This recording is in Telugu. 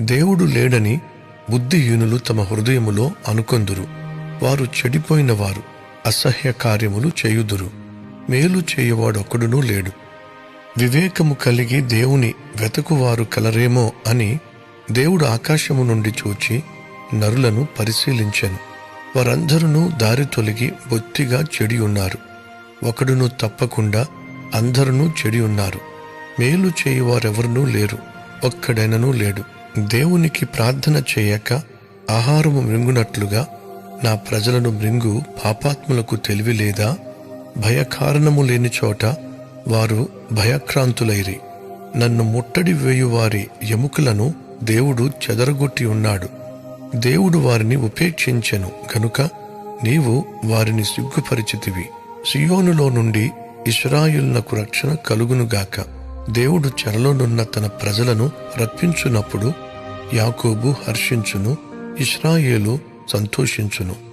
దేవుడు లేడని బుద్ధిహీనులు తమ హృదయములో అనుకొందురు. వారు చెడిపోయిన వారు అసహ్య కార్యములు చేయుదురు. మేలు చేయవాడొక్కడునూ లేడు. వివేకము కలిగి దేవుని వెతకువారు కలరేమో అని దేవుడు ఆకాశము నుండి చూచి నరులను పరిశీలించెను. వారందరూ దారి తొలగి బొత్తిగా చెడి ఉన్నారు. ఒకడును తప్పకుండా అందరూ చెడి ఉన్నారు. మేలు చేయువారెవరనూ లేరు. ఒక్కడైననూ లేడు. దేవునికి ప్రార్థన చేయక ఆహారము మృంగునట్లుగా నా ప్రజలను మృంగు పాపాత్ములకు తెలివి లేదా భయకారణము లేని చోట వారు భయక్రాంతులైరి. నన్ను ముట్టడి వేయువారి ఎముకలను దేవుడు చెదరగొట్టి ఉన్నాడు. దేవుడు వారిని ఉపేక్షించెను. గనుక నీవు వారిని సిగ్గుపరిచితివి. సియోనులో నుండి ఇస్రాయుల్నకు రక్షణ కలుగునుగాక. దేవుడు చెరలోనున్న తన ప్రజలను రప్పించునప్పుడు యాకోబు హర్షించును ఇస్రాయేలు సంతోషించును.